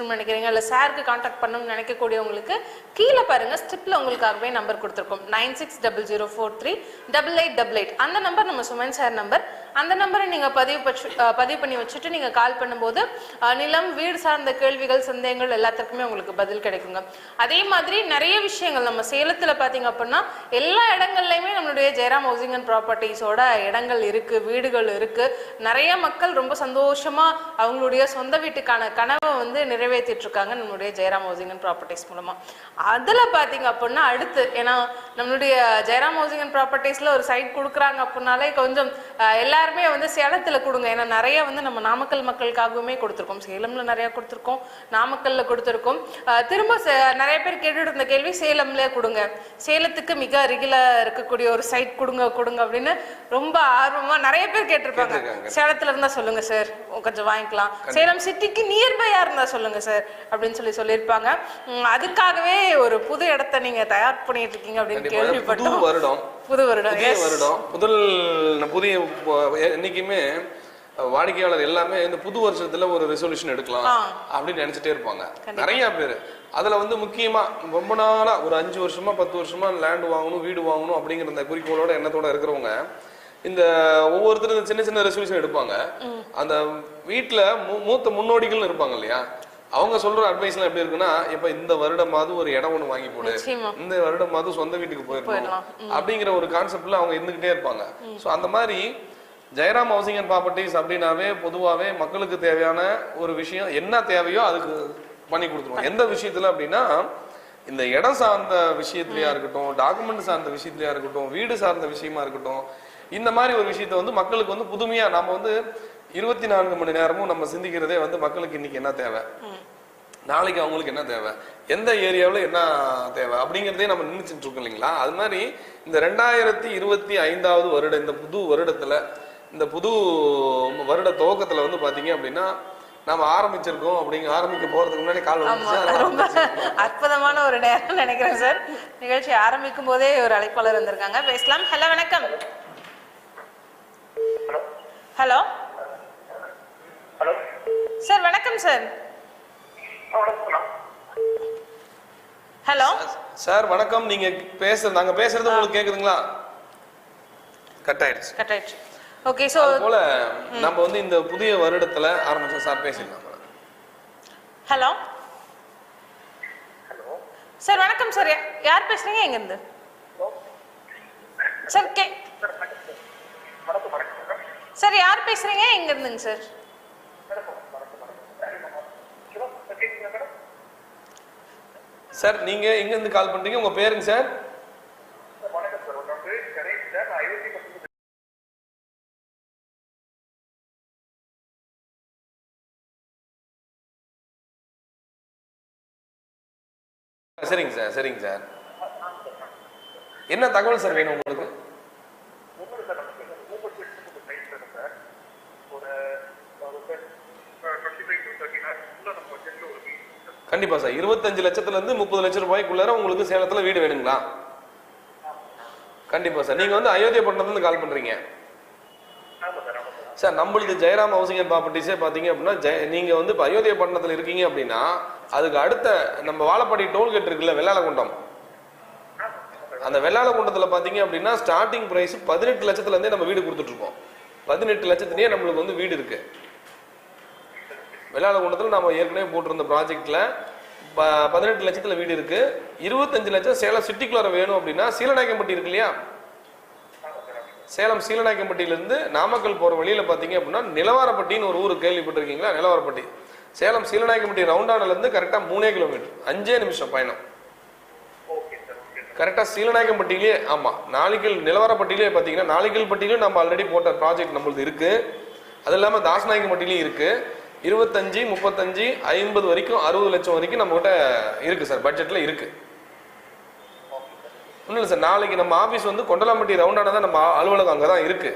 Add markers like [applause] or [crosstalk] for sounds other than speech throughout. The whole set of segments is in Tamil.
பேசணும்னு நினைக்கிறீங்க? இல்லை சாருக்கு காண்டாக்ட் பண்ணணும்னு நினைக்கக்கூடியவங்களுக்கு கீழே பாருங்க ஸ்டிப்ல உங்களுக்காகவே நம்பர் கொடுத்துருக்கோம். Nine six double zero four three double eight double eight அந்த நம்பர் நம்ம சுமன் சார் நம்பர் அந்த நம்பரை நீங்கள் பதிவு பச்சு பதிவு பண்ணி வச்சுட்டு நீங்கள் கால் பண்ணும்போது நிலம் வீடு சார்ந்த கேள்விகள் சந்தேகங்கள் எல்லாத்துக்குமே உங்களுக்கு பதில் கிடைக்குங்க. அதே மாதிரி நிறைய விஷயங்கள் நம்ம சேலத்தில் பார்த்தீங்க அப்படின்னா எல்லா இடங்கள்லையுமே நம்மளுடைய ஜெயராம் ஹவுசிங் அண்ட் ப்ராப்பர்ட்டிஸோட இடங்கள் இருக்கு வீடுகள் இருக்கு. நிறைய மக்கள் ரொம்ப சந்தோஷமா அவங்களுடைய சொந்த வீட்டுக்கான கனவை வந்து நிறைவே இருக்காங்க நம்மளுடைய ஜெயராம் ஹவுசிங் அண்ட் ப்ராப்பர்ட்டிஸ் மூலமா. அதுல பாத்தீங்க அப்படின்னா அடுத்து ஏன்னா நம்மளுடைய ஜெயராம் ஹவுசிங் அண்ட் ப்ராப்பர்ட்டிஸ்ல ஒரு சைட் கொடுக்குறாங்க அப்படின்னாலே கொஞ்சம் எல்லாருமே வந்து சேலத்துல கொடுங்க. ஏன்னா நிறைய வந்து நம்ம நாமக்கல் மக்களுக்காகவுமே கொடுத்துருக்கோம். சேலம்ல நிறைய கொடுத்துருக்கோம். நாமக்கல்ல கொடுத்துருக்கோம். திரும்ப நிறைய பேர் கேட்டுட்டு இருந்த கேள்வி சேலம்ல கொடுங்க. சேலத்துக்கு மிக அருகில இருக்கக்கூடிய ஒரு சைட் கொடுங்க கொடுங்க அப்படின்னு ரொம்ப ஆர்வமா நிறைய பேர் கேட்டிருப்பாங்க. சேலத்துல இருந்தா சொல்லுங்க சார். கொஞ்சம் வாங்கிக்கலாம். சேலம் சிட்டிக்கு நியர்பையா இருந்தா சொல்லுங்க சார் அப்படின்னு சொல்லி சொல்லியிருப்பாங்க. அதுக்காகவே ஒரு புது இடத்த நீங்க தயார் பண்ணிட்டு இருக்கீங்க அப்படின்னு கேள்விப்பட்டோம். வருடம். புது வருடம். வருடம். முதல் புதிய என்னைக்குமே வாடிக்கையாளர் எல்லாமே இந்த புது வருஷத்துல ஒரு ரெசல்யூஷன் எடுக்கலாம். அப்படின்னு நினைச்சிட்டே இருப்பாங்க. நிறைய பேர். அதுல வந்து முக்கியமா ரொம்ப நாளா ஒரு அஞ்சு வருஷமா பத்து வருஷமா லேண்ட் வாங்கணும் வீடு வாங்கணும் அப்படிங்கிற இந்த குறிக்கோளோட எண்ணத்தோட இருக்கிறவங்க இந்த ஒவ்வொருத்தரும் இந்த சின்ன சின்ன ரெசல்யூஷன் எடுப்பாங்க. அந்த வீட்டுல மூத்த முன்னோடிகள் இருப்பாங்க இல்லையா? அவங்க சொல்ற அட்வைஸ்லாம் எப்படி இருக்குன்னா இப்ப இந்த வருடமாவது ஒரு இடம் ஒண்ணு வாங்கி போடு. இந்த வருடமாவது சொந்த வீட்டுக்கு போயிடணும். அப்படிங்கிற ஒரு கான்செப்ட்ல அவங்க இருந்துகிட்டே இருப்பாங்க. சோ அந்த மாதிரி ஜெயராம் ஹவுசிங் அண்ட் ப்ராப்பர்ட்டிஸ் அப்படின்னாவே பொதுவாவே மக்களுக்கு தேவையான ஒரு விஷயம் என்ன தேவையோ அதுக்கு பண்ணி கொடுத்துருவோம் எந்த விஷயத்துல அப்படின்னா இந்த இடம் சார்ந்த விஷயத்துலயா இருக்கட்டும் டாக்குமெண்ட் சார்ந்த விஷயத்துலயா இருக்கட்டும் வீடு சார்ந்த விஷயமா இருக்கட்டும் இந்த மாதிரி ஒரு விஷயத்த வந்து மக்களுக்கு வந்து புதுமையா நாம வந்து இருபத்தி நான்கு மணி நேரமும் நம்ம சிந்திக்கிறதே வந்து மக்களுக்கு இன்னைக்கு என்ன தேவை? நாளைக்கு அவங்களுக்கு என்ன தேவை? எந்த ஏரியாவில் என்ன தேவை? அப்படிங்கிறதே நம்ம நினைச்சிட்டு இருக்கோம் இல்லைங்களா? அது மாதிரி இந்த ரெண்டாயிரத்தி இருபத்தி ஐந்தாவது வருட இந்த புது வருடத்துல இந்த புது வருட துவக்கத்துல வந்து பாத்தீங்க அப்படின்னா நாம ஆரம்பிச்சிருக்கோம் அப்படிங்க ஆரம்பிக்க போறதுக்கு முன்னாடி கால் ரொம்ப அற்புதமான ஒரு நேரம் நினைக்கிறேன் சார். நிகழ்ச்சி ஆரம்பிக்கும் போதே ஒரு அழைப்பாளர் வந்திருக்காங்க. பேசலாம். ஹலோ வணக்கம். ஹலோ. ஹலோ. சார் வணக்கம் சார். ஹலோ. சார் வணக்கம். நீங்க பேசுறது நாங்க பேசுறது உங்களுக்கு கேக்குதுங்களா? கட் ஆயிடுச்சு கட் ஆயிடுச்சு ஓகே அது போல நம்ம வந்து இந்த புதிய வருடத்துல ஆரம்பிச்சோம் சார் பேசிடலாம் ஹலோ ஹலோ. சார் வணக்கம் சார். யார் பேசுறீங்க? எங்க இருந்து சார் கே சார் யார் பேசுறீங்க? எங்க இருந்துங்க சார் ஹலோ கேட்குங்களா மேடம் சார் நீங்க எங்க இருந்து கால் பண்றீங்க? உங்க பேருங்க சார். சரிங்க சார் சரிங்க சார். என்ன தகவல் சார் வேணும் உங்களுக்கு ஒன்றும் சார் நமக்கு மூப்பர் செட்டு சைட் சார் சார் ஒரு ஒரு twenty five to thirty lakhs உள்ள நம்ம பட்ஜெட்டில் ஒரு வீடு சார் கண்டிப்பா சார். இருபத்தஞ்சு லட்சத்துல இருந்து முப்பது லட்சம் ரூபாய்க்குள்ளார உங்களுக்கு சேலத்துல வீடு வேணுங்களா? கண்டிப்பா சார். நீங்க வந்து அயோத்தியா பட்டணத்துல கால் பண்றீங்க. சார் நம்மளுது ஜெயராம் ஹவுசிங் அண்ட் ப்ராப்பர்ட்டிஸே பார்த்தீங்க அப்படின்னா ஜெய நீங்க வந்து இப்போ அயோத்தியா பட்டணத்தில் இருக்கீங்க அப்படின்னா அதுக்கு அடுத்த நம்ம வாழப்பாடி டோல்கேட் இருக்குல்ல வெள்ளாளகுண்டம். அந்த வெள்ளாளகுண்டத்தில் பார்த்தீங்க அப்படின்னா ஸ்டார்டிங் ப்ரைஸ் பதினெட்டு லட்சத்துல இருந்தே நம்ம வீடு கொடுத்துட்டு இருக்கோம் பதினெட்டு லட்சத்துலேயே நம்மளுக்கு வந்து வீடு இருக்கு. வெள்ளாளகுண்டத்தில் நம்ம ஏற்கனவே போட்டிருந்த ப்ராஜெக்ட்ல பதினெட்டு லட்சத்துல வீடு இருக்கு. இருபத்தஞ்சு லட்சம் சேலம் சிட்டிக்குள்ளார வேணும் அப்படின்னா சீலநாயக்கம்பட்டி இருக்கு இல்லையா? சேலம் சீலநாயக்கம்பட்டியிலிருந்து நாமக்கல் போற வழியில பாத்தீங்க அப்படின்னா நிலவாரப்பட்டின்னு ஒரு ஊர் கேள்விப்பட்டிருக்கீங்களா? நிலவாரப்பட்டி. சேலம் சீலநாயக்கம்பட்டி ரவுண்டானில இருந்து கரெக்டா மூணே கிலோமீட்டர். அஞ்சே நிமிஷம் பயணம். Okay sir okay sir. கரெக்டா சீலநாயக்கம்பட்டியிலே ஆமா நாளிக்கல் நிலவரப்பட்டியிலே பாத்தீங்கன்னா நாளிக்கல் பட்டியிலும் நம்ம ஆல்ரெடி போட்ட ப்ராஜெக்ட் நம்மளுது இருக்கு. அது இல்லாம தாசநாயக்கம்பட்டிலையும் இருக்கு. இருபத்தஞ்சு முப்பத்தஞ்சு ஐம்பது வரைக்கும் அறுபது லட்சம் வரைக்கும் நம்ம கிட்ட இருக்கு சார். பட்ஜெட்ல இருக்கு. ஒன்றும் இல்லை சார். நாளைக்கு நம்ம ஆஃபீஸ் வந்து கொண்டலாம்பட்டி ரவுண்டான தான் நம்ம அலுவலகம் அங்கே தான் இருக்கு.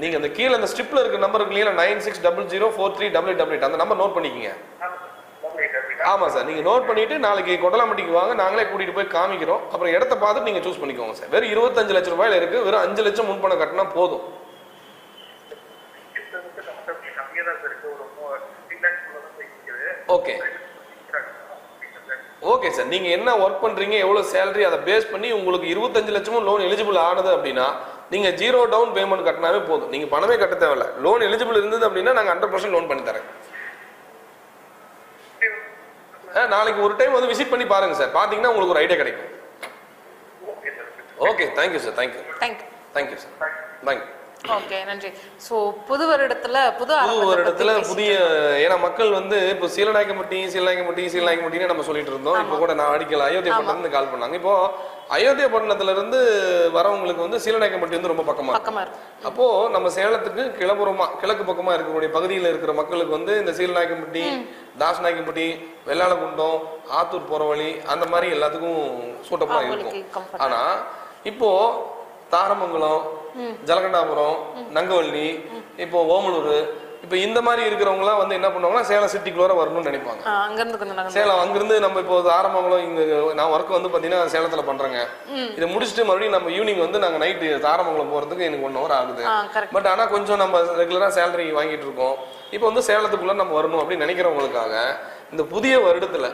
நீங்க அந்த கீழே அந்த ஸ்ட்ரிப்ல இருக்க நம்பர் இருக்கு இல்லையா? Nine six double zero four three double double eight அந்த நம்பர் நோட் பண்ணிக்கங்க. ஆமாம் சார் நீங்கள் ஆமா சார். நீங்க நோட் பண்ணிட்டு நாளைக்கு கொண்டலாம்பட்டிக்கு வாங்க. நாங்களே கூட்டிட்டு போய் காமிக்கிறோம். அப்புறம் இடத்த பார்த்துட்டு நீங்க சூஸ் பண்ணிக்கோங்க சார். வெறும் இருபத்தஞ்சு லட்சம் ரூபாயில இருக்கு. வெறும் அஞ்சு லட்சம் முன்பணம் கட்டினா போதும் இன்ட்ரெஸ்ட் வந்து நம்மகிட்ட கம்மியாக தான் சார் இருக்கு ஒரு ஃபிஃப்டீன் லேக்ஸ் உள்ள தான் சார் இருக்குது ஓகே ஓகே சார் நீங்க என்ன ஒர்க் பண்றீங்க எவ்வளவு சேலரி அதை பேஸ் பண்ணி உங்களுக்கு இருபத்தஞ்சு லட்சமும் லோன் எலிஜிபிள் ஆனது அப்படின்னா நீங்க ஜீரோ டவுன் பேமெண்ட் கட்டினாவே போதும். நீங்க பணமே கட்ட தேவையில்ல. லோன் எலிஜிபிள் இருந்தது அப்படின்னா நாங்க ஹண்ட்ரட் பர்சன்ட் லோன் பண்ணி தரேன். ஆ, நாளைக்கு ஒரு டைம் வந்து விசிட் பண்ணி பாருங்க சார் பாத்தீங்கன்னா உங்களுக்கு ஒரு ஐடியா கிடைக்கும். Okay sir okay thank you sir thank you thank you thank you sir thank you okay நன்றி. ஸோ புது வருடத்துல புது புது பேசிட்டு புதிய ஏன்னா மக்கள் வந்து இப்போ சீலநாயக்கம்பட்டி சீலநாயக்கம்பட்டி சீலநாயக்கம்பட்டின்னு நம்ம சொல்லிட்டு இருந்தோம். இப்போ கூட நான் அடிக்கல அயோத்தியா பட்டணத்துல கால் பண்ணாங்க. இப்போ அயோத்தியா பட்டணத்துல இருந்து வரவங்களுக்கு வந்து சீலநாயக்கம்பட்டி வந்து ரொம்ப பக்கமா பக்கமா அப்போ நம்ம சேலத்துக்கு கிளப்புறமா கிழக்கு பக்கமா இருக்கக்கூடிய பகுதியில் இருக்கிற மக்களுக்கு வந்து இந்த சீலநாயக்கம்பட்டி தாசநாயக்கம்பட்டி வெள்ளாளகுண்டம் ஆத்தூர் போற வழி அந்த மாதிரி எல்லாத்துக்கும் அவங்களுக்கு இருக்கும். ஆனா இப்போ தாரமங்கலம் ஜலகண்டாபுரம் நங்கவள்ளி இப்போ ஓமலூர் இப்போ இந்த மாதிரி இருக்கிறவங்கலாம் வந்து என்ன பண்ணுவாங்கன்னா சேலம் சிட்டிக்குள்ளே வரணும்னு நினைப்பாங்க. அங்கிருந்து சேலம் அங்கிருந்து நம்ம இப்போ தாரமங்கலம் இங்க நான் ஒர்க் வந்து பார்த்தீங்கன்னா சேலத்துல பண்றேங்க. இதை முடிச்சுட்டு மறுபடியும் நம்ம ஈவினிங் வந்து நாங்க நைட்டு தாரமங்கலம் போறதுக்கு எனக்கு ஒன் ஹவர் ஆகுது. பட் ஆனா கொஞ்சம் நம்ம ரெகுலரா சேலரி வாங்கிட்டு இருக்கோம். இப்போ வந்து சேலத்துக்குள்ள நம்ம வரணும் அப்படின்னு நினைக்கிறவங்களுக்காக இந்த புதிய வருடத்துல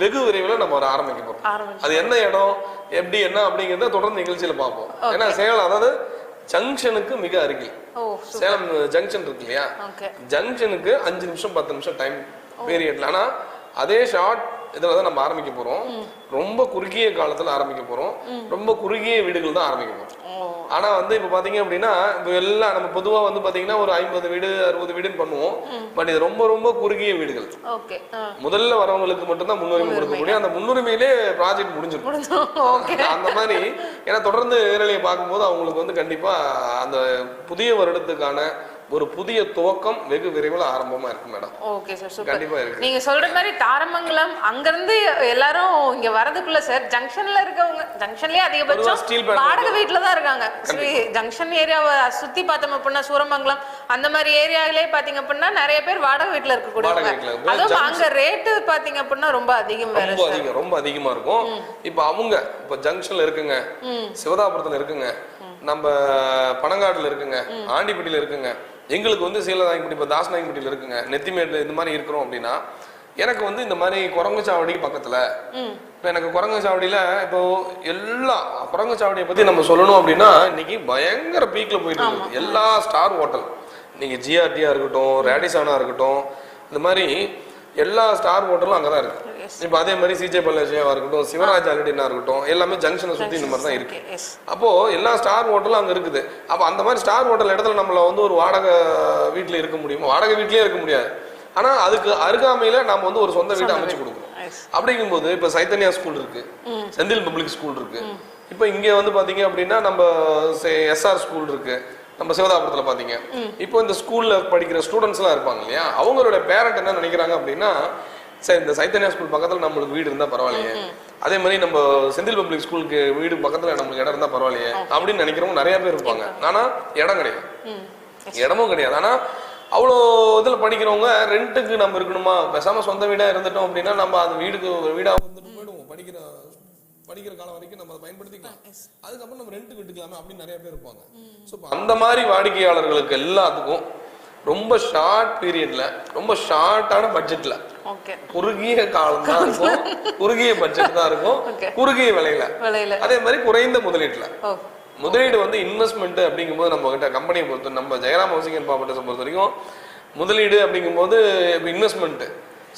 வெகு விரைவில் நம்ம வர ஆரம்பிக்க போறோம். அது என்ன இடம் எப்படி என்ன அப்படிங்கறத தொடர்ந்து நிகழ்ச்சியில பார்ப்போம். ஏன்னா சேலம் அதாவது ஜங்ஷனுக்கு மிக அருகில். சேலம் ஜங்ஷன் இருக்கு இல்லையா? ஜங்ஷனுக்கு அஞ்சு நிமிஷம் பத்து நிமிஷம் டைம் பீரியட்ல ஆனா அதே ஷார்ட் இதுல தான் நம்ம ஆரம்பிக்க போறோம் ரொம்ப குறுகிய காலத்துல ஆரம்பிக்க போறோம் ரொம்ப குறுகிய வீடுகள் தான் ஆரம்பிக்க போறோம் ஓ. ஆனா வந்து இப்ப பாத்தீங்க அப்படின்னா இப்போ எல்லாம் நம்ம பொதுவா வந்து பாத்தீங்கன்னா ஒரு ஐம்பது வீடு அறுபது வீடுன்னு பண்ணுவோம். பட் இது ரொம்ப ரொம்ப குறுகிய வீடுகள். முதல்ல வரவங்களுக்கு மட்டும்தான் முன்னுரிமை கொடுக்க முடியும். அந்த முன்னுரிமையிலே ப்ராஜெக்ட் முடிஞ்சிடும். அந்த மாதிரி ஏன்னா தொடர்ந்து நேரலையை பார்க்கும்போது அவங்களுக்கு வந்து கண்டிப்பா அந்த புதிய வருடத்துக்கான ஒரு புதிய துவக்கம் வெகு விரைவில் ஆரம்பமா இருக்கு மேடம். ஓகே சார் சூப்பர் கண்டிப்பா இருக்கு. நீங்க சொல்ற மாதிரி தாரமங்கலம் அங்கிருந்து எல்லாரும் இங்க வரதுக்குள்ள சார் ஜங்ஷன்ல இருக்கவங்க ஜங்ஷன்லயே அதிகபட்சம் வாடகை வீட்டுல தான் இருக்காங்க. ஜங்ஷன் ஏரியாவை சுத்தி பார்த்தோம் அப்படின்னா சூரமங்கலம் அந்த மாதிரி ஏரியாவிலே பாத்தீங்க அப்படின்னா நிறைய பேர் வாடகை வீட்டுல இருக்கக்கூடியவங்க. இருக்கு. அதுவும் அங்க ரேட்டு பாத்தீங்க அப்படின்னா ரொம்ப அதிகம் ரொம்ப அதிகம் ரொம்ப அதிகமா இருக்கும். இப்ப அவங்க இப்ப ஜங்ஷன்ல இருக்குங்க. சிவதாபுரத்துல இருக்குங்க. நம்ம பனங்காட்டுல இருக்குங்க. ஆண்டிப்பட்டியில இருக்குங்க. எங்களுக்கு வந்து சீலநாயக்கம்பட்டி இப்ப தாசநாயக்கம்பட்டியில இருக்குங்க. நெத்திமேடு இந்த மாதிரி இருக்கிறோம் அப்படின்னா எனக்கு வந்து இந்த மாதிரி குரங்குச்சாவடிக்கு பக்கத்துல ம். இப்போ எனக்கு குரங்குச்சாவடியில இப்போ எல்லா குரங்குச்சாவடியை பத்தி நம்ம சொல்லணும் அப்படின்னா இன்னைக்கு பயங்கர பீக்ல போயிட்டு இருக்கு. எல்லா ஸ்டார் ஹோட்டல். நீங்க ஜிஆர்டியா இருக்கட்டும் ரேடிசானா இருக்கட்டும் இந்த மாதிரி எல்லா ஸ்டார் ஹோட்டலும் அங்கதான் இருக்கு. Yes. இப்போ அதே மாதிரி சிஜே பல்லாசியாவா இருக்கட்டும் சிவராஜ் அல்டினா இருக்கட்டும் எல்லாமே ஜங்ஷனை சுத்தி இந்த மாதிரி தான் இருக்கு. அப்போ எல்லா ஸ்டார் ஹோட்டலும் அங்க இருக்குது. அப்போ அந்த மாதிரி ஸ்டார் ஹோட்டல் இடத்துல நம்மள வந்து ஒரு வாடகை வீட்ல இருக்க முடியுமா? வாடகை வீட்லயே இருக்க முடியாது. ஆனா அதுக்கு அருகாமையில நம்ம வந்து ஒரு சொந்த வீட்டை அமைச்சு கொடுக்கணும். அப்படிங்கும்போது இப்ப சைத்தன்யா ஸ்கூல் இருக்கு. செந்தில் பப்ளிக் ஸ்கூல் இருக்கு. இப்ப இங்க வந்து பாத்தீங்க அப்படின்னா நம்ம எஸ்ஆர் ஸ்கூல் இருக்கு. நம்ம சிவதாபுரத்துல பாத்தீங்க. இப்போ இந்த ஸ்கூல்ல படிக்கிற ஸ்டூடெண்ட்ஸ் எல்லாம் இருப்பாங்க இல்லையா? அவங்களோட பேரண்ட் என்ன நினைக்கிறாங்க அப்படின்னா சரி இந்த சைத்தன்யா ஸ்கூல் பக்கத்துல நம்மளுக்கு வீடு இருந்தா பரவாயில்லையே. அதே மாதிரி நம்ம செந்தில் பப்ளிக் ஸ்கூலுக்கு வீடு பக்கத்துல நம்மளுக்கு இடம் இருந்தா பரவாயில்லையே அப்படின்னு நினைக்கிறவங்க நிறைய பேர் இருப்பாங்க. ஆனா இடம் கிடையாது. இடமும் கிடையாது. ஆனா அவ்வளோ இதுல படிக்கிறவங்க ரெண்ட்டுக்கு நம்ம இருக்கணுமா? பேசாம சொந்த வீடா இருந்துட்டோம் அப்படின்னா நம்ம அந்த வீடுக்கு ஒரு வீடா வந்துட்டு போயிடுவோம். படிக்கிற படிக்கிற காலம் வரைக்கும் நம்ம அதை பயன்படுத்திக்கலாம். அதுக்கப்புறம் நம்ம ரெண்ட் விட்டுக்கலாமே அப்படின்னு நிறைய பேர் இருப்பாங்க. ஸோ அந்த மாதிரி வாடிக்கையாளர்களுக்கு எல்லாத்துக்கும் ரொம்ப ஷார்ட் பீரியட்ல ரொம்ப ஷார்ட்டான பட்ஜெட்ல ஓகே குறுகிய காலம் தான் [laughs] இருக்கும். குறுகிய பட்ஜெட் தான் இருக்கும். குறுகிய விலையில. அதே மாதிரி குறைந்த முதலீட்டுல. முதலீடு வந்து இன்வெஸ்ட்மெண்ட் அப்படிங்கும்போது நம்ம கிட்ட கம்பெனியை பொறுத்து நம்ம ஜெயராம் ஹவுசிங் அண்ட் ப்ராப்பர்ட்டிஸை பொறுத்த வரைக்கும் முதலீடு அப்படிங்கும்போது இன்வெஸ்ட்மெண்ட்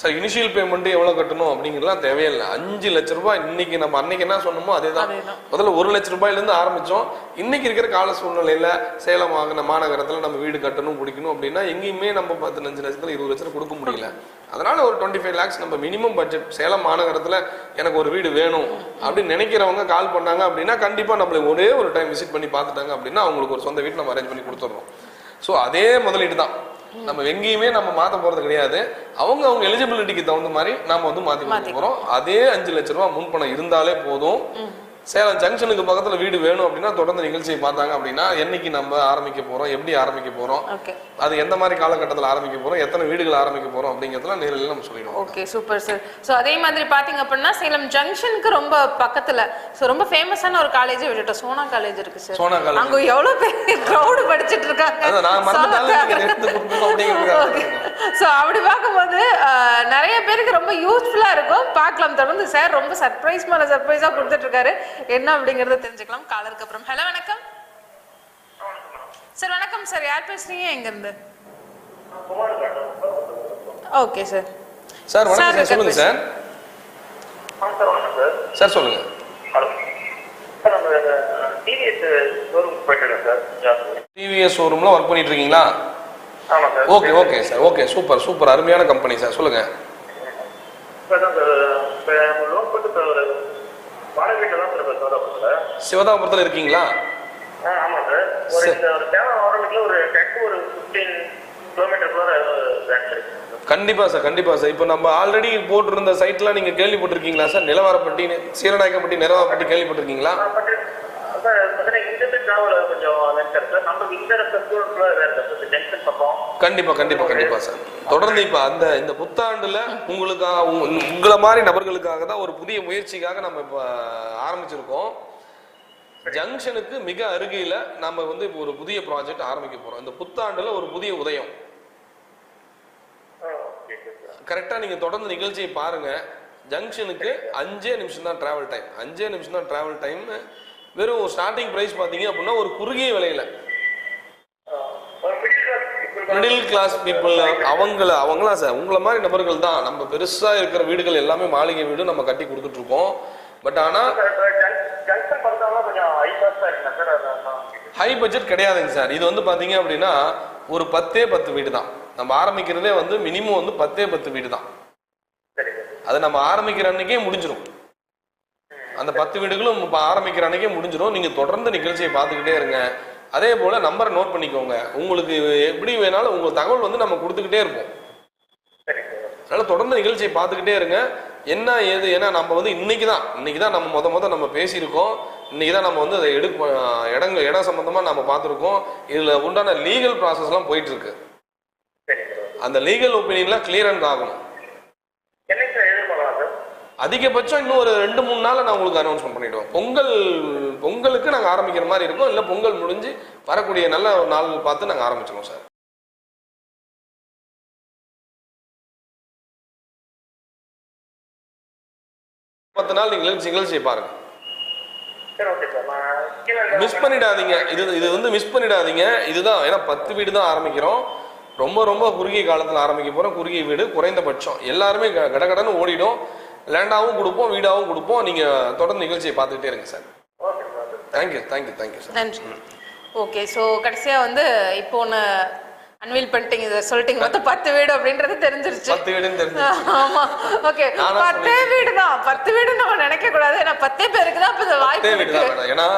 சார் இனிஷியல் பேமெண்ட் எவ்வளவு கட்டணும் அப்படிங்கிறதுலாம் தேவையில்லை. அஞ்சு லட்ச ரூபாய் இன்னைக்கு நம்ம அன்னைக்கு என்ன சொன்னோமோ அதே தான் அதேதான். முதல்ல ஒரு லட்ச ரூபாயில இருந்து ஆரம்பிச்சோம். இன்னைக்கு இருக்கிற கால சூழ்நிலையில சேலம் ஆகின மாநகரத்துல நம்ம வீடு கட்டணும் பிடிக்கணும் அப்படின்னா எங்கேயுமே நம்ம பதினஞ்சு லட்சத்துல இருபது லட்சம் கொடுக்க முடியல. அதனால ஒரு டுவெண்ட்டி ஃபைவ் லேக்ஸ் நம்ம மினிமம் பட்ஜெட் சேலம் மாநகரத்துல எனக்கு ஒரு வீடு வேணும் அப்படின்னு நினைக்கிறவங்க கால் பண்ணாங்க அப்படின்னா கண்டிப்பா நம்மளை ஒரே ஒரு டைம் விசிட் பண்ணி பார்த்துட்டாங்க அப்படின்னா அவங்களுக்கு ஒரு சொந்த வீடு நம்ம அரேஞ்ச் பண்ணி கொடுத்துட்றோம். ஸோ அதே முதலீடு தான் நம்ம எங்கேயுமே நம்ம மாத்த போறது கிடையாது. அவங்க அவங்க எலிஜிபிலிட்டிக்கு தகுந்த மாதிரி நாம வந்து மாத்தி போறோம். அதே அஞ்சு லட்ச ரூபாய் முன்பணம் இருந்தாலே போதும். சேலம் ஜங்ஷனுக்கு பக்கத்துல வீடு வேணும் அப்படின்னா தொடர்ந்து நிகழ்ச்சியை பார்த்தாங்க அப்படின்னா என்னைக்கு நம்ம ஆரம்பிக்க போறோம் எப்படி ஆரம்பிக்க போறோம் ஓகே. அது எந்த மாதிரி காலகட்டத்தில் ஆரம்பிக்க போறோம் எத்தனை வீடுகள் ஆரம்பிக்க போறோம் அப்படிங்கிறதுலாம் நேரில் நம்ம சொல்லிடுவோம். Okay super sir. ஸோ அதே மாதிரி பாத்தீங்க அப்படின்னா சேலம் ஜங்ஷனுக்கு ரொம்ப பக்கத்துல ஸோ ரொம்ப ஃபேமஸான ஒரு காலேஜ் விட்டுட்டோம். சோனா காலேஜ் இருக்கு சார். சோனா காலேஜ் அங்க எவ்வளவு பேர் க்ரௌடு படிச்சிட்டு இருக்காங்க. ஸோ அப்படி பார்க்கும்போது நிறைய பேர் யூஸ்ஃபுல்லா இருக்கும். பார்க்கலாம். தொடர்ந்து சார் ரொம்ப சர்ப்ரைஸ் மேல சர்ப்ரைஸா கொடுத்துட்டு இருக்காரு. என்ன அப்படிங்கறத தெரிஞ்சுக்கலாம். காலருக்கு அப்புறம். ஹலோ வணக்கம். சார் வணக்கம் சார் யார் பேசுறீங்க? எங்க இருந்து? ஓகே சார் சார் வணக்கம் சார் சொல்லுங்க சார் சார் சொல்லுங்க. டிவிஎஸ் ஷோரூம்ல ஒர்க் பண்ணிட்டு இருக்கீங்களா okay okay sir okay super super அருமையான கம்பெனி சார் சொல்லுங்க. வாடகை வீட்டில் தான் சார் சிவதாபுரத்தில் இருக்கீங்களா? ஆ ஆமாம் சார். ஒரு. இந்த ஒரு சேலம் ஆரம்பிக்கல ஒரு டெக்கு ஒரு ஃபிஃப்டீன் கிலோமீட்டருக்குள்ள பிரான்ச் இருக்கு கண்டிப்பா சார் கண்டிப்பா சார். இப்போ நம்ம ஆல்ரெடி போட்டிருந்த சைட்லாம் நீங்க கேள்விப்பட்டிருக்கீங்களா சார்? நிலவரப்பட்டி சீரநாயக்கப்பட்டி நிலவரப்பட்டி கேள்விப்பட்டிருக்கீங்களா? பட் சார் இந்த கண்டிப்பா கண்டிப்பா கண்டிப்பா சார். தொடர்ந்து இப்ப அந்த இந்த புத்தாண்டுல உங்களுக்காக உங்களை மாதிரி நபர்களுக்காக தான் ஒரு புதிய முயற்சிக்காக நம்ம இப்ப ஆரம்பிச்சிருக்கோம். ஜங்ஷனுக்கு மிக அருகில நம்ம வந்து இப்போ ஒரு புதிய ப்ராஜெக்ட் ஆரம்பிக்க போறோம். இந்த புத்தாண்டுல ஒரு புதிய உதயம். கரெக்டா நீங்க தொடர்ந்து நிகழ்ச்சியை பாருங்க. ஜங்ஷனுக்கு அஞ்சே நிமிஷம் தான் டிராவல் டைம் அஞ்சே நிமிஷம் தான் டிராவல் டைம் வெறும் ஸ்டார்டிங் பிரைஸ் பாத்தீங்க அப்படின்னா ஒரு குறுகிய விலையில. மிடில் கிளாஸ் பீப்புள் அவங்கள அவங்களா சார் உங்களை மாதிரி நபர்கள் தான். நம்ம பெருசா இருக்கிற வீடுகள் எல்லாமே மாளிகை வீடு நம்ம கட்டி கொடுத்துட்டு இருக்கோம். பட் ஆனா ஜங்ஷன் பார்த்தோம்னா கொஞ்சம் ஹை பட்ஜெட் கிடையாதுங்க சார் இது வந்து பாத்தீங்க அப்படின்னா ஒரு பத்தே பத்து வீடு தான். நம்ம ஆரம்பிக்கிறதே வந்து மினிமம் வந்து பத்தே பத்து வீடு தான். அது நம்ம ஆரம்பிக்கிற அன்னைக்கே முடிஞ்சிடும் அந்த பத்து வீடுகளும் இப்போ ஆரம்பிக்கிற அன்னைக்கே முடிஞ்சிடும் நீங்க தொடர்ந்து நிகழ்ச்சியை பார்த்துக்கிட்டே இருங்க. அதே போல நம்பரை நோட் பண்ணிக்கோங்க. உங்களுக்கு எப்படி வேணாலும் உங்க தகவல் வந்து நம்ம கொடுத்துக்கிட்டே இருப்போம். அதனால் அதனால தொடர்ந்து நிகழ்ச்சியை பார்த்துக்கிட்டே இருங்க. என்ன ஏது ஏன்னா நம்ம வந்து இன்னைக்கு தான். இன்னைக்கு தான் நம்ம மொத மொதல் நம்ம பேசியிருக்கோம். இன்னைக்கு தான் நம்ம வந்து அதை எடு இடங்க இடம் சம்மந்தமாக நம்ம பார்த்துருக்கோம். இதில் உண்டான லீகல் ப்ராசஸ்லாம் போயிட்டு இருக்கு. அந்த லீகல் ஒப்பீனியன்லாம் கிளியரன்ஸ் ஆகணும் என்னைக்கு சார் எதிர்பார்க்கலாம் சார் அதிகபட்சம் இன்னும் ஒரு ரெண்டு மூணு நாள்ல நான் உங்களுக்கு அனௌன்ஸ்மெண்ட் பண்ணிடுவோம் பொங்கல் பொங்கலுக்கு நாங்கள் ஆரம்பிக்கிற மாதிரி இருக்கும். இல்லை பொங்கல் முடிஞ்சு வரக்கூடிய நல்ல நாள் பார்த்து நாங்கள் ஆரம்பிச்சிருவோம் சார். பத்து நாள் நீங்கள் நிகழ்ச்சி நிகழ்ச்சியை பாருங்க. மிஸ் பண்ணிடாதீங்க. இது இது வந்து மிஸ் பண்ணிடாதீங்க. இதுதான் ஏன்னா பத்து வீடு தான் ஆரம்பிக்கிறோம். ரொம்ப ரொம்ப குறுகிய காலத்தில் ஆரம்பிக்க போறோம். குறுகிய வீடு குறைந்தபட்சம். எல்லாருமே கடகடன்னு ஓடிடும். லேண்டாவும் கொடுப்போம் வீடாவும் கொடுப்போம். நீங்க தொடர்ந்து நிகழ்ச்சியை பார்த்துக்கிட்டே இருங்க sir. Okay sir thank you thank you thank you sir நன்றி. ஓகே ஸோ கடைசியா வந்து இப்போ ஒன்று அன்வீல் பண்ணிட்டீங்க இதை சொல்லிட்டீங்க மொத்தம் பத்து வீடு அப்படின்றது தெரிஞ்சிருச்சு. பத்து வீடுன்னு தெரிஞ்சு ஆமா. ஓகே பத்தே வீடு தான் பத்து வீடு நம்ம நினைக்க கூடாது ஏன்னா பத்தே பேருக்கு தான் இப்போ இந்த பத்தே வாய்ப்பு வீடு தான் ஏன்னா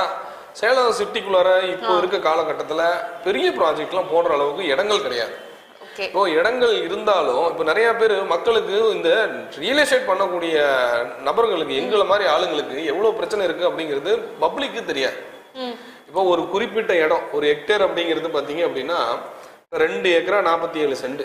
சேலம் சிட்டிக்குள்ளார இப்போ இருக்க காலகட்டத்தில் பெரிய ப்ராஜெக்ட்லாம் போடுற அளவுக்கு இடங்கள் கிடையாது. இப்போ இடங்கள் இருந்தாலும் இப்போ நிறைய பேர் மக்களுக்கு இந்த ரியல் எஸ்டேட் பண்ணக்கூடிய நபர்களுக்கு எங்களை மாதிரி ஆளுங்களுக்கு எவ்வளோ பிரச்சனை இருக்கு அப்படிங்கிறது பப்ளிக்கு தெரியாது. இப்போ ஒரு குறிப்பிட்ட இடம் ஒரு ஹெக்டேர் அப்படிங்கிறது பார்த்தீங்க அப்படின்னா ரெண்டு ஏக்கரா நாற்பத்தி ஏழு சென்ட்.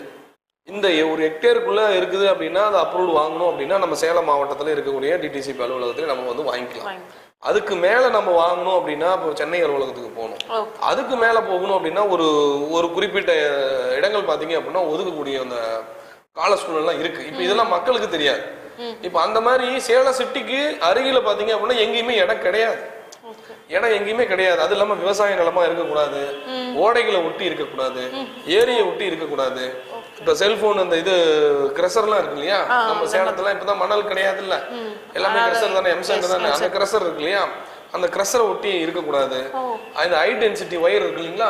இந்த ஒரு ஹெக்டேருக்குள்ள இருக்குது அப்படின்னா அது அப்ரூவ்டு வாங்கணும் அப்படின்னா நம்ம சேலம் மாவட்டத்தில் இருக்கக்கூடிய டிடிசிபி அலுவலகத்தில் நம்ம வந்து வாங்கிக்கலாம். வாங்கி அதுக்கு மேலே நம்ம வாங்கணும் அப்படின்னா இப்போ சென்னை அலுவலகத்துக்கு போகணும். அதுக்கு மேலே போகணும் அப்படின்னா ஒரு ஒரு குறிப்பிட்ட இடங்கள் பார்த்தீங்க அப்படின்னா ஒதுக்கக்கூடிய அந்த கால சூழ்நிலாம் இருக்கு. இப்போ இதெல்லாம் மக்களுக்கு தெரியாது. இப்போ அந்த மாதிரி சேலம் சிட்டிக்கு அருகில பார்த்தீங்க அப்படின்னா எங்கேயுமே இடம் கிடையாது. இடம் எங்கேயுமே கிடையாது. அது இல்லாம விவசாய நிலமா இருக்கக்கூடாது. ஓடைகளை ஒட்டி இருக்கக்கூடாது. ஏரியை ஒட்டி இருக்கக்கூடாது. இப்ப செல்போன் அந்த இது கிரசர்லாம் இருக்கு இல்லையா? நம்ம சேலத்துல இப்பதான் மணல் கிடையாது இல்ல எல்லாமே கிரசர் தானே எம்சென்ட் தானே. அந்த கிரசர் இருக்கு இல்லையா? அந்த கிரசரை ஒட்டி இருக்கக்கூடாது. அந்த ஹை டென்சிட்டி ஒயர் இருக்கு இல்லைங்களா?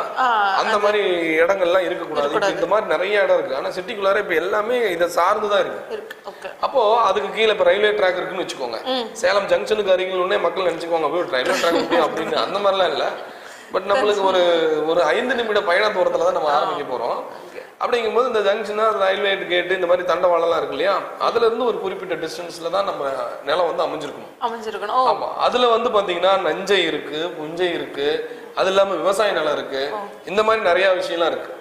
அந்த மாதிரி இடங்கள்லாம் இருக்கக்கூடாது. இந்த மாதிரி நிறைய இடம் இருக்கு. ஆனா சிட்டிக்குள்ளார இப்ப எல்லாமே இதை சார்ந்துதான் இருக்கு. அப்போ அதுக்கு கீழே இப்போ ரயில்வே ட்ராக் இருக்குன்னு வச்சுக்கோங்க. சேலம் ஜங்ஷனுக்கு அருகில் உடனே மக்கள் நினைச்சுக்குவாங்க அப்படியே ரயில்வே ட்ராக் அப்படின்னு. அந்த மாதிரிலாம் இல்லை. பட் நம்மளுக்கு ஒரு ஒரு ஐந்து நிமிட பயண தூரத்துல தான் நம்ம ஆரம்பிக்க போறோம். அப்படிங்கும்போது இந்த ஜங்ஷனா ரயில்வே கேட்டு இந்த மாதிரி தண்டவாளம்லாம் இருக்கு இல்லையா? அதுல இருந்து ஒரு குறிப்பிட்ட டிஸ்டன்ஸ்ல தான் நம்ம நிலம் வந்து அமைஞ்சிருக்கணும். அமைஞ்சிருக்கணும் ஆமா. அதுல வந்து பாத்தீங்கன்னா நஞ்சை இருக்கு புஞ்சை இருக்கு அது இல்லாம விவசாய நிலம் இருக்கு. இந்த மாதிரி நிறைய விஷயம்லாம் இருக்கு.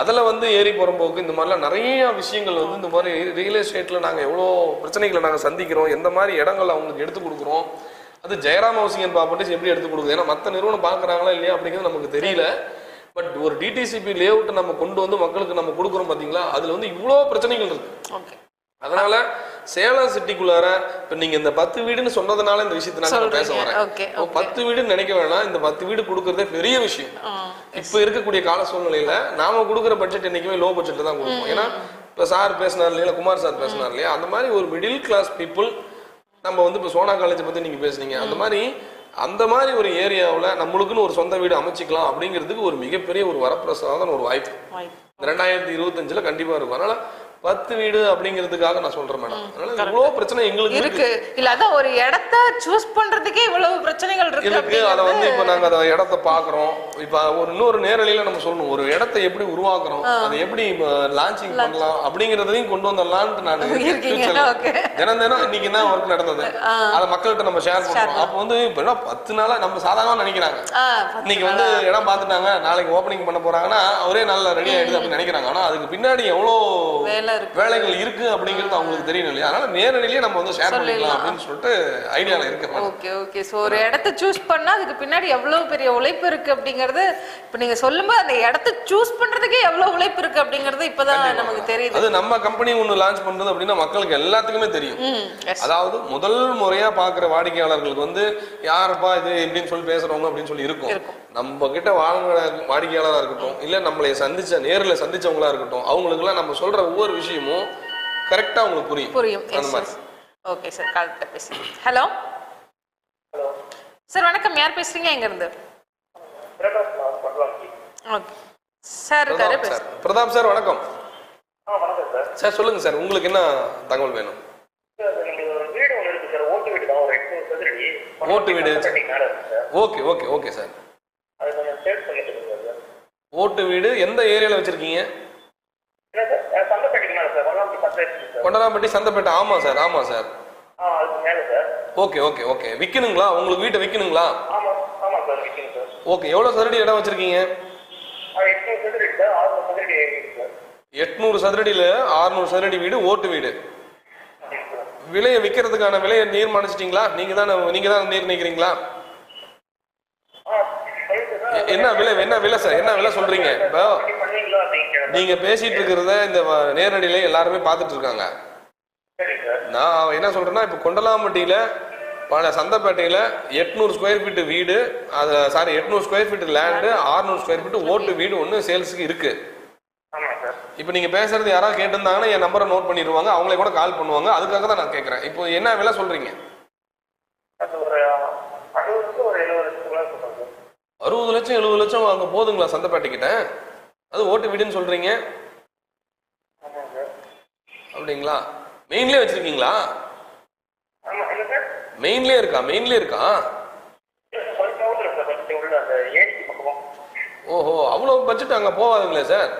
அதுல வந்து ஏறி புறம்போக்கு இந்த மாதிரிலாம் நிறைய விஷயங்கள் வந்து இந்த மாதிரி ரியல் எஸ்டேட்ல நாங்க எவ்வளோ பிரச்சனைகளை நாங்க சந்திக்கிறோம் எந்த மாதிரி இடங்கள் அவங்களுக்கு எடுத்து கொடுக்குறோம் அது ஜெயராம் ஹவுசிங் ப்ராப்பர்ட்டிஸ் எப்படி எடுத்து கொடுக்குது? ஏன்னா மற்ற நிறுவனம் பார்க்குறாங்களா இல்லையா அப்படிங்கிறது நமக்கு தெரியல. பட் ஒரு டிடிசிபி லேஅவுட் நம்ம கொண்டு வந்து மக்களுக்கு நம்ம கொடுக்குறோம் பாத்தீங்களா? அதுல வந்து இவ்வளோ பிரச்சனைகள் இருக்கு. ஓகே அதனால சேலம் சிட்டிக்குள்ளார இப்ப நீங்க இந்த பத்து வீடுன்னு சொன்னதுனால இந்த விஷயத்தை நான் பேச. வரேன். பத்து வீடுன்னு நினைக்க வேணாம். இந்த பத்து வீடு கொடுக்கறதே பெரிய விஷயம். இப்ப இருக்கக்கூடிய கால சூழ்நிலையில நாம கொடுக்குற பட்ஜெட் என்னைக்குமே லோ பட்ஜெட்ல தான் கொடுப்போம். ஏன்னா இப்ப சார் பேசினார் இல்லையா குமார் சார் பேசினார் இல்லையா அந்த மாதிரி ஒரு மிடில் கிளாஸ் பீப்புள் நம்ம வந்து இப்ப சோனா காலேஜ் பத்தி நீங்க பேசுனீங்க. அந்த மாதிரி அந்த மாதிரி ஒரு ஏரியாவுல நம்மளுக்குன்னு ஒரு சொந்த வீடு அமைச்சிக்கலாம் அப்படிங்கிறதுக்கு ஒரு மிகப்பெரிய ஒரு வரப்பிரசாதம் ஒரு வாய்ப்பு. ரெண்டாயிரத்தி இருபத்தஞ்சுல கண்டிப்பா இருக்கும். அதனால பத்து வீடு அப்படிங்கிறதுக்காக நான் சொல்றேன் மேடம் அதனால இவ்வளவு பிரச்சனை எங்களுக்கு இருக்கு. இல்ல அதான் ஒரு இடத்த சூஸ் பண்றதுக்கே இவ்வளவு பிரச்சனைகள் இருக்கு இருக்கு. அதை வந்து இப்ப நாங்க அந்த இடத்த பாக்குறோம். இப்ப ஒரு இன்னொரு நேரலையில நம்ம சொல்லணும். ஒரு இடத்தை எப்படி உருவாக்குறோம் அதை எப்படி லான்ச்சிங் பண்ணலாம் அப்படிங்கறதையும் கொண்டு வந்துடலாம்னு நான். [laughs] தினம் தினம் இன்னைக்கு என்ன ஒர்க் நடந்தது? அதை மக்கள்கிட்ட நம்ம ஷேர் பண்றோம் அப்ப வந்து இப்ப என்ன பத்து நாளா நம்ம சாதாரணமா நினைக்கிறாங்க. இன்னைக்கு வந்து இடம் பார்த்துட்டாங்க நாளைக்கு ஓபனிங் பண்ண போறாங்கன்னா ஒரே நாள்ல ரெடி ஆயிடுது அப்படின்னு நினைக்கிறாங்க. ஆனா அதுக்கு பின்னாடி எவ்வளவு வேலைகள் இருக்கு அப்படிங்கிறது அவங்களுக்கு தெரியணும் இல்லையா? அதனால நேரடியிலேயே நம்ம வந்து ஷேர் பண்ணிக்கலாம் அப்படின்னு சொல்லிட்டு ஐடியால இருக்கு ஓகே ஓகே. ஸோ ஒரு இடத்த சூஸ் பண்ணா அதுக்கு பின்னாடி எவ்வளவு பெரிய உழைப்பு இருக்கு அப்படிங்கறது இப்ப நீங்க சொல்லும்போது அந்த இடத்த சூஸ் பண்றதுக்கே எவ்வளவு உழைப்பு இருக்கு அப்படிங்கறது இப்பதான் நமக்கு தெரியுது. அது நம்ம கம்பெனி ஒண்ணு லான்ச் பண்றது அப்படின்னா மக்களுக்கு எல்லாத்துக்குமே தெரியும். அதாவது முதல் முறையா பாக்குற வாடிக்கையாளர்களுக்கு வந்து யாருப்பா இது? இப்படின்னு சொல்லி பேசுறவங்க அப்படின்னு சொல்லி இருக்கும். நம்ம கிட்ட வாங்குற வாடிக்கையாளரா இருக்கட்டும் இல்ல நம்மளை சந்திச்ச நேர்ல சந்திச்சவங்களா இருக்கட்டும் அவங்களுக்கு எல்லாம் நம்ம சொல்ற ஒவ்வொரு விஷயமும் கரெக்டா அவங்களுக்கு புரியும். புரியும். அந்த மாதிரி. ஓகே சார் கால்கிட்ட பேசுங்க ஹலோ சார் வணக்கம். யார் பேசுறீங்க? எங்க இருந்து சார் பிரதாப் சார் வணக்கம். ஆ வணக்கம் சார் சார் சொல்லுங்க சார் உங்களுக்கு என்ன தகவல் வேணும்? ஓட்டு வீடு ஓகே ஓகே ஓகே சார் அது கொஞ்சம் சேல்ஸ் பண்ணிட்டு இருக்கேன் சார் ஓட்டு வீடு எந்த ஏரியால வச்சிருக்கீங்க? கொண்டராம்பட்டி சந்தைப்பேட்டை. ஆமா சார். ஆமா சார். Okay okay okay. விற்கணுங்களா உங்களுக்கு வீட்டை விற்கணுங்களா ஓகே எவ்வளோ சதுரடி இடம் வச்சிருக்கீங்க? எட்நூறு ஆறுநூறு சதுரடி சதுரடியில் ஆறுநூறு சதுரடி வீடு ஓட்டு வீடு. விலையை விற்கிறதுக்கான விலையை தீர்மானிச்சிட்டிங்களா நீங்கள் தான் நீங்கள் தான் நிர்ணயிக்கிறீங்களா ஆ சொல்லுங்க சார் எ- என்ன விலை என்ன விலை சார்? என்ன விலை சொல்கிறீங்க இப்போ அப்படி நீங்கள் இருக்கிறத இந்த வ- நேரடியில் எல்லாருமே பார்த்துட்டு இருக்காங்க. நான் என்ன சொல்கிறேன்னா இப்போ கொண்டலாம்பட்டியில் பல சந்தைப்பேட்டையில் எட்நூறு ஸ்கொயர் ஃபீட்டு வீடு அது சாரி எட்நூறு ஸ்கொயர் ஃபீட் லேண்டு ஆறுநூறு ஸ்கொயர் ஃபீட்டு ஓட்டு வீடு ஒன்று சேல்ஸுக்கு இருக்குது இப்போ நீங்க பேசுறது யாராவது கேட்டிருந்தாங்கன்னா என் நம்பரை நோட் பண்ணிடுவாங்க. அவங்களே கூட கால் பண்ணுவாங்க. அதுக்காக தான் நான் கேட்கறேன் இப்போ என்ன விலை சொல்றீங்க அது ஒரு அறுபதுக்கு ஒரு எழுபது லட்சத்துக்குள்ள சொல்கிறேன் சார் அறுபது லட்சம் எழுபது லட்சம் அங்க போதுங்களா சந்தைப்பேட்டைக்கிட்ட? அது ஓட்டு வீடுன்னு சொல்றீங்க? அப்படிங்களா? மெயின்லயே வச்சிருக்கீங்களா? மெயின்லேயே மெயின்லயே இருக்கா? மெயின்லயே இருக்கா? ஓஹோ அவ்வளோ பட்ஜெட் அங்க போகாதுங்களே சார்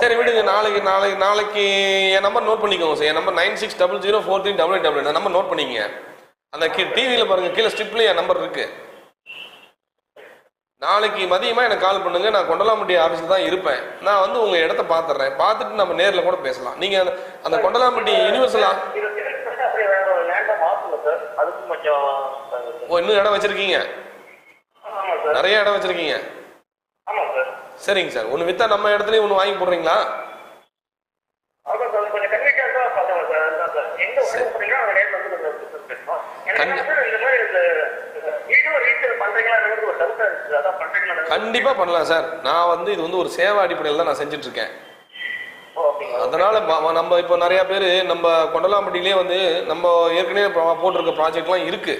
சரி விடுங்க. நாளைக்கு நாளைக்கு நாளைக்கு என் நம்பர் நோட் பண்ணிக்கோங்க சார் என் number nine six double zero four three double eight double number note பண்ணிக்கங்க. அந்த டிவியில் பாருங்க கீழே ஸ்ட்ரிப்லேயே என் நம்பர் இருக்கு. நாளைக்கு மதியமா எனக்கு கால் பண்ணுங்க நான் கொண்டலாம்பட்டி ஆஃபீஸில் தான் இருப்பேன். நான் வந்து உங்க இடத்த பார்த்துடுறேன் பார்த்துட்டு நம்ம நேரில் கூட பேசலாம். நீங்க அந்த- அந்த கொண்டலாம்பட்டி யூனிவர்சலா இது செலக்ட் பண்ணி அப்படியே வேற ஒரு லேண்டை மாற்றல சார் அதுக்கும் கொஞ்சம் ஓ இன்னும் இடம் வச்சிருக்கீங்க? நிறைய இடம் வச்சிருக்கீங்க. சரிங்க சார் ஒன்று வித்தா நம்ம இடத்துலயும் ஒன்று வாங்கி போடுறீங்களா? கண்டிப்பா பண்ணலாம் சார். நான் வந்து இது வந்து ஒரு சேவை அடிப்படையில் தான் நான் செஞ்சுட்டு இருக்கேன். அதனால நம்ம இப்போ நிறைய பேர் நம்ம கொண்டலாம்பட்டியிலே வந்து நம்ம ஏற்கனவே போட்டிருக்க ப்ராஜெக்ட்லாம் இருக்கு.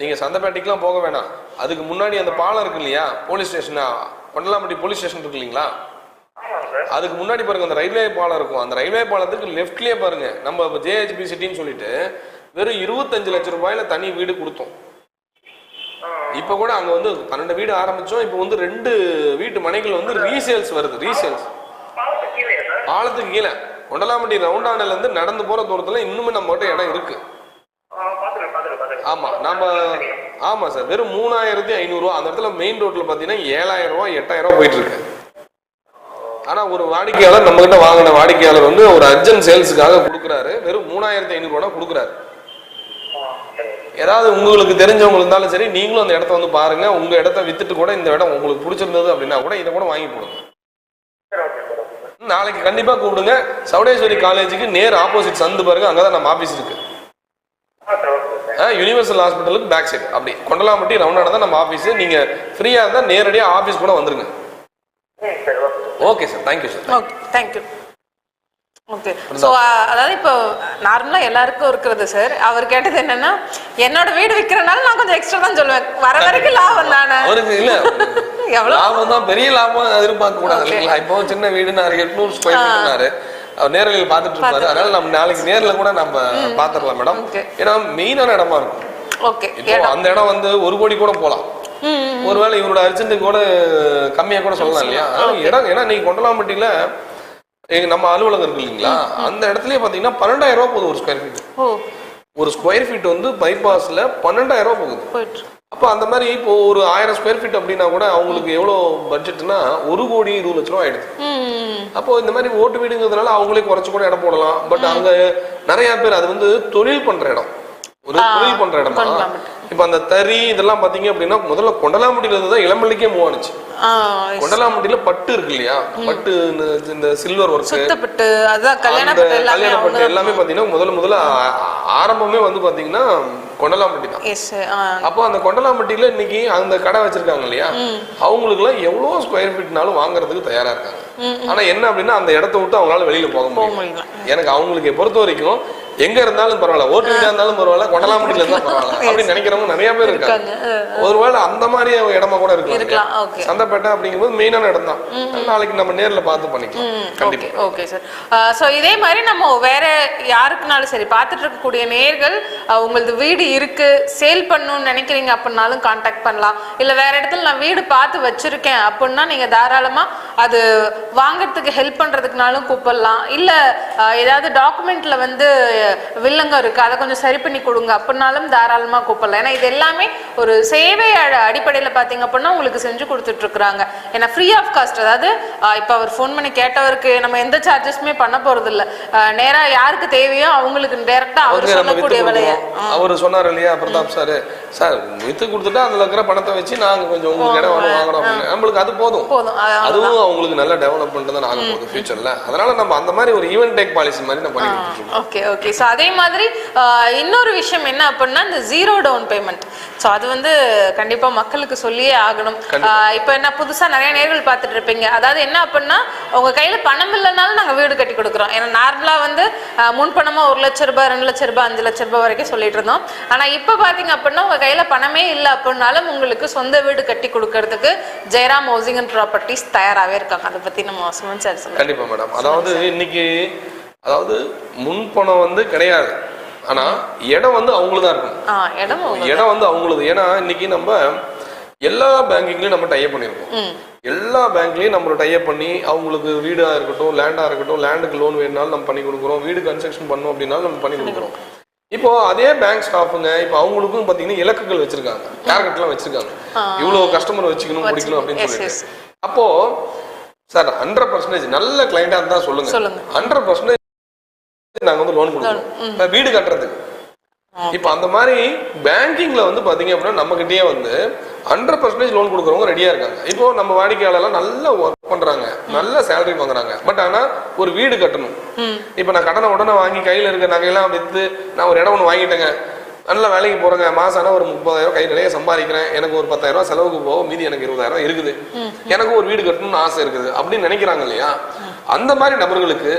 நீங்க சந்தைப்பேட்டைக்குலாம் போக வேணாம். அதுக்கு முன்னாடி அந்த பாலம் இருக்கு இல்லையா போலீஸ் ஸ்டேஷனா கொண்டலாம்பட்டி போலீஸ் ஸ்டேஷன் இருக்கு இல்லைங்களா? அதுக்கு முன்னாடி பாருங்க அந்த ரயில்வே பாலம் இருக்கும். அந்த ரயில்வே பாலத்துக்கு லெஃப்ட்லயே பாருங்க. நம்ம ஜேஹெச்பி சிட்டின்னு சொல்லிட்டு வெறும் இருபத்தஞ்சு லட்சம் ரூபாயில தனி வீடு கொடுத்தோம். இப்போ கூட அங்க வந்து பன்னெண்டு வீடு ஆரம்பிச்சோம். இப்போ வந்து ரெண்டு வீட்டு மனைகள் வந்து ரீசேல்ஸ் வருது ரீசேல்ஸ் பாலத்துக்கு கீழே. சார் பாலத்துக்கு கொண்டலாம்பட்டி இருந்து நடந்து போற தூரத்துல இன்னுமே நம்மகிட்ட இடம் இருக்கு. ஆமாம் ஆமா நம்ம ஆமா சார். வெறும் மூணாயிரத்தி ஐநூறுரூவா அந்த இடத்துல மெயின் ரோட்ல பாத்தீங்கன்னா ஏழாயிரம் ரூபாய் எட்டாயிரம் ரூபாய் போயிட்டு இருக்கு. ஆனா ஒரு வாடிக்கையாளர் நம்ம கிட்ட வாங்கின வாடிக்கையாளர் வந்து ஒரு அர்ஜென்ட் சேல்ஸுக்காக கொடுக்குறாரு. வெறும் மூணாயிரத்தி ஐநூறுரூவா கொடுக்குறாரு. ஏதாவது உங்களுக்கு தெரிஞ்சவங்க இருந்தாலும் சரி நீங்களும் அந்த இடத்த வந்து பாருங்க. உங்க இடத்த வித்துட்டு கூட இந்த இடம் உங்களுக்கு பிடிச்சிருந்தது அப்படின்னா கூட இதை கூட வாங்கி போடுங்க. நாளைக்கு கண்டிப்பா கூப்பிடுங்க. சவுடேஸ்வரி காலேஜுக்கு நேர் ஆப்போசிட் சந்து பாருங்க. அங்கதான் நம்ம ஆபீஸ் இருக்கு. ஆ யூனிவர்சல் ஹாஸ்பிட்டலுக்கு பேக் சைடு அப்படி. கொண்டலாம்பட்டி ரவுண்டான தான் நம்ம ஆபீஸ் நீங்க ஃப்ரீயா இருந்தா நேரடியா ஆபீஸ் கூட வந்துருங்க. Okay sir thank you sir okay thank you okay so அதாவது இப்போ நார்மலாக எல்லாருக்கும் இருக்கிறது சார் அவர் கேட்டது என்னன்னா என்னோட வீடு விற்கிறனால நான் கொஞ்சம் எக்ஸ்ட்ரா தான் சொல்லுவேன். வர வரைக்கும் லாபம் தானே? இல்ல. [laughs] எவ்வளோ லாபம் தான் பெரிய லாபம் எதிர்பார்க்க கூடாது இல்லைங்களா? இப்போ சின்ன வீடுனாரு எட்நூறு ஸ்கொயர் ஃபீட்னாரு அவர் நேரில் பார்த்துட்டு இருப்பாரு. அதனால நம்ம நாளைக்கு நேர்ல கூட நம்ம பாத்துடலாம் மேடம். ஏன்னா மெயினான இடமா இருக்கும். ஓகே அந்த இடம் வந்து ஒரு கோடி கூட போலாம் ஒருவேளை இவரோட அர்ஜென்ட்டுக்கு கூட கம்மியா கூட சொல்லலாம் இல்லையா? இடம் ஏன்னா நீங்க கொண்டலாம்பட்டியில எங்க நம்ம அலுவலகம் இருக்கு இல்லைங்களா? அந்த இடத்துலயே பாத்தீங்கன்னா பன்னெண்டாயிரம் ரூபாய் போகுது ஒரு ஸ்கொயர் ஃபீட் ஒரு ஸ்கொயர் ஃபீட் வந்து பைபாஸ்ல பன்னெண்டாயிரம் ரூபாய் போகுது. அப்போ அந்த மாதிரி இப்போ ஒரு ஆயிரம் ஸ்கொயர் ஃபீட் அப்படின்னா கூட அவங்களுக்கு எவ்வளோ பட்ஜெட்னா ஒரு கோடி இருபது லட்ச ரூபா ஆயிடுது. அப்போ இந்த மாதிரி ஓட்டு வீடுங்கிறதுனால அவங்களே குறைச்சு கூட இடம் போடலாம். பட் அங்க நிறைய பேர் அது வந்து தொழில் பண்ற இடம். ஒரு தொழில் பண்ற இடமா. இப்போ அந்த தறி இதெல்லாம் பாத்தீங்க அப்படின்னா முதல்ல கொண்டலாம்பட்டியில இருந்து தான் இளம்பள்ளிக்கே மூவ் ஆனிச்சு. கொண்டலாம்பட்டியில பட்டு இருக்கு இல்லையா? பட்டு இந்த- சில்வர் ஒர்க் சுத்தப்பட்டு அதான் கல்யாண பட்டு எல்லாமே பட்டு பாத்தீங்கன்னா முதல்ல முதல்ல ஆரம்பமே வந்து பாத்தீங்கன்னா கொண்டலாம்பட்டி தான். எஸ் அப்போ அந்த கொண்டலாம்பட்டியில இன்னைக்கு அந்த கடை வச்சிருக்காங்க இல்லையா? அவங்களுக்கு எல்லாம் எவ்வளவு ஸ்கொயர் ஃபீட்னாலும் வாங்குறதுக்கு தயாரா இருக்காங்க. ஆனா என்ன அப்படின்னா அந்த இடத்த விட்டு அவங்களால வெளியில போக முடியும் எனக்கு அவங்களுக்கு பொறுத்த வரைக்கும் எங்க இருந்தாலும் பரவாயில்ல ஓட்டு வீடா இருந்தாலும் பரவாயில்ல கொண்டலாம்பட்டியில இருந்தா பரவாயில்ல அப்படின்னு நினைக்கிறவங்க நிறைய பேர் இருக்காங்க. ஒருவேளை அந்த மாதிரி இடமா கூட இருக்கலாம் சந்தைப்பேட்டை அப்படிங்கும்போது மெயினான இடம் தான். நாளைக்கு நம்ம நேர்ல பார்த்து பண்ணிக்கலாம். கண்டிப்பா. ஓகே சார் ஸோ இதே மாதிரி நம்ம வேற யாருக்குனாலும் சரி பார்த்துட்டு இருக்கக்கூடிய நேர்கள் உங்களது வீடு இருக்கு சேல் பண்ணணும்னு நினைக்கிறீங்க அப்படின்னாலும் காண்டாக்ட் பண்ணலாம். இல்லை வேற இடத்துல நான் வீடு பார்த்து வச்சிருக்கேன் அப்படின்னா நீங்க தாராளமா அது வாங்குறதுக்கு ஹெல்ப் பண்றதுக்குனாலும் கூப்பிடலாம். இல்லை ஏதாவது டாக்குமெண்ட்ல வந்து வில்லங்கம் இருக்கு அதை கொஞ்சம் சரி பண்ணி கொடுங்க அப்படின்னாலும் தாராளமா கூப்பிடலாம். ஏன்னா இது எல்லாமே ஒரு சேவை அடிப்படையில பாத்தீங்க அப்படின்னா உங்களுக்கு செஞ்சு கொடுத்துட்டு இருக்கிறாங்க. ஏன்னா ஃப்ரீ ஆஃப் காஸ்ட் அதாவது இப்ப அவர் ஃபோன் பண்ணி கேட்டவருக்கு நம்ம எந்த சார்ஜஸுமே பண்ண போறது இல்ல ஆஹ் நேரா யாருக்கு தேவையோ அவங்களுக்கு டைரக்டா அவர் சொல்லக்கூடிய விலைய. அவர் சொன்னார் இல்லையா? பிரதாப் சார். சார் வித்து கொடுத்துட்டா அதுல இருக்கிற பணத்தை வச்சு நாங்க கொஞ்சம் உங்களுக்கு இடம் வேணும் வாங்கணும் அப்படின்னு. நம்மளுக்கு அது போதும். அதுவும் அவங்களுக்கு நல்ல டெவலப்மெண்ட் தான் ஆக போகுது ஃபியூச்சர்ல அதனால நம்ம அந்த மாதிரி ஒரு ஈவென்ட் டேக் பாலிசி மாதிரி நம்ம பண்ணி ஓகே ஓகே ஸோ அதே மாதிரி இன்னொரு விஷயம் என்ன அப்படின்னா இந்த ஜீரோ டவுன் பேமெண்ட் ஸோ அது வந்து கண்டிப்பா மக்களுக்கு சொல்லியே ஆகணும். இப்போ என்ன புதுசா நிறைய நேர்கள் பார்த்துட்டு இருப்பீங்க. அதாவது என்ன அப்படின்னா உங்க கையில பணம் இல்லைனாலும் நாங்க வீடு கட்டி கொடுக்குறோம். ஏன்னா நார்மலா வந்து ஆஹ் முன் பணமா ஒரு லட்ச ரூபாய் ரெண்டு லட்ச ரூபாய் அஞ்சு லட்ச ரூபாய் வரைக்கும் சொல்லிட்டு இருந்தோம். ஆனா இப்போ பாத்தீங்க அப்படின்னா உங்க கையில பணமே இல்லை அப்படின்னாலும் உங்களுக்கு சொந்த வீடு கட்டி கொடுக்கறதுக்கு ஜெயராம் ஹவுசிங் அண்ட் ப்ராப்பர்ட்டிஸ் தயாராகவே இருக்காங்க. அதை பத்தி நம்ம சுமன் சார் சொல்லுங்க. கண்டிப்பா மேடம். அதாவது இன்னைக்கு அதாவது முன் பணம் வந்து கிடையாது. ஆனா இடம் வந்து அவங்களுக்கு தான் இருக்கும் ஆ இடம் இடம் வந்து அவங்களுது. ஏன்னா இன்னைக்கு நம்ம எல்லா பேங்கிங்லயும் நம்ம டைப் பண்ணியிருக்கோம் எல்லா பேங்க்லயும் நம்ம டைப் பண்ணி அவங்களுக்கு வீடா இருக்கட்டும் லேண்டா இருக்கட்டும் லேண்டுக்கு லோன் வேணுனாலும் நம்ம பண்ணி கொடுக்குறோம். வீடு கன்ஸ்ட்ரக்ஷன் பண்ணோம் அப்படின்னாலும் நம்ம பண்ணி கொடுக்குறோம். இப்போ அதே பேங்க் ஸ்டாஃபுங்க இப்போ அவங்களுக்கும் பாத்தீங்கன்னா இலக்குகள் வச்சிருக்காங்க. டார்கெட்லாம் வச்சிருக்காங்க. இவ்வளவு கஸ்டமர் வச்சுக்கணும் முடிக்கணும் அப்படின்னு சொல்லிட்டு. அப்போ சார் ஹண்ட்ரட் பர்சன்டேஜ் நல்ல கிளைண்டா இருந்தா சொல்லுங்க. ஹண்ட்ரட் பர்சன்டேஜ் நாங்க வந்து லோன் கொடுக்குறோம். வீடு கட்டுறதுக்கு. இப்போ அந்த மாதிரி பேங்கிங்ல வந்து பாத்தீங்க அப்படின்னா நம்ம கிட்டயே வந்து ஹண்ட்ரட் பர்சன்டேஜ் லோன் கொடுக்குறவங்க ரெடியா இருக்காங்க. இப்போ நம்ம வாடிக்கையாளர்லாம் நல்ல ஒர்க் பண்றாங்க. நல்ல சேலரி வாங்குறாங்க. பட் ஆனா ஒரு வீடு கட்டணும். இப்போ நான் கடனை உடனே வாங்கி கையில இருக்க நகையெல்லாம் வித்து நான் ஒரு இடம் ஒன்று வாங்கிட்டேங்க. நல்ல வேலைக்கு போறேங்க. மாசம் ஆனா ஒரு முப்பதாயிரம் கை நிறைய சம்பாதிக்கிறேன். எனக்கு ஒரு பத்தாயிரம் ரூபாய் செலவுக்கு போக மீதி எனக்கு இருபதாயிரம் இருக்குது. எனக்கு ஒரு வீடு கட்டணும்னு ஆசை இருக்குது. அப்படின்னு நினைக்கிறாங்க இல்லையா? அந்த மாதிரி நபர்களுக்கு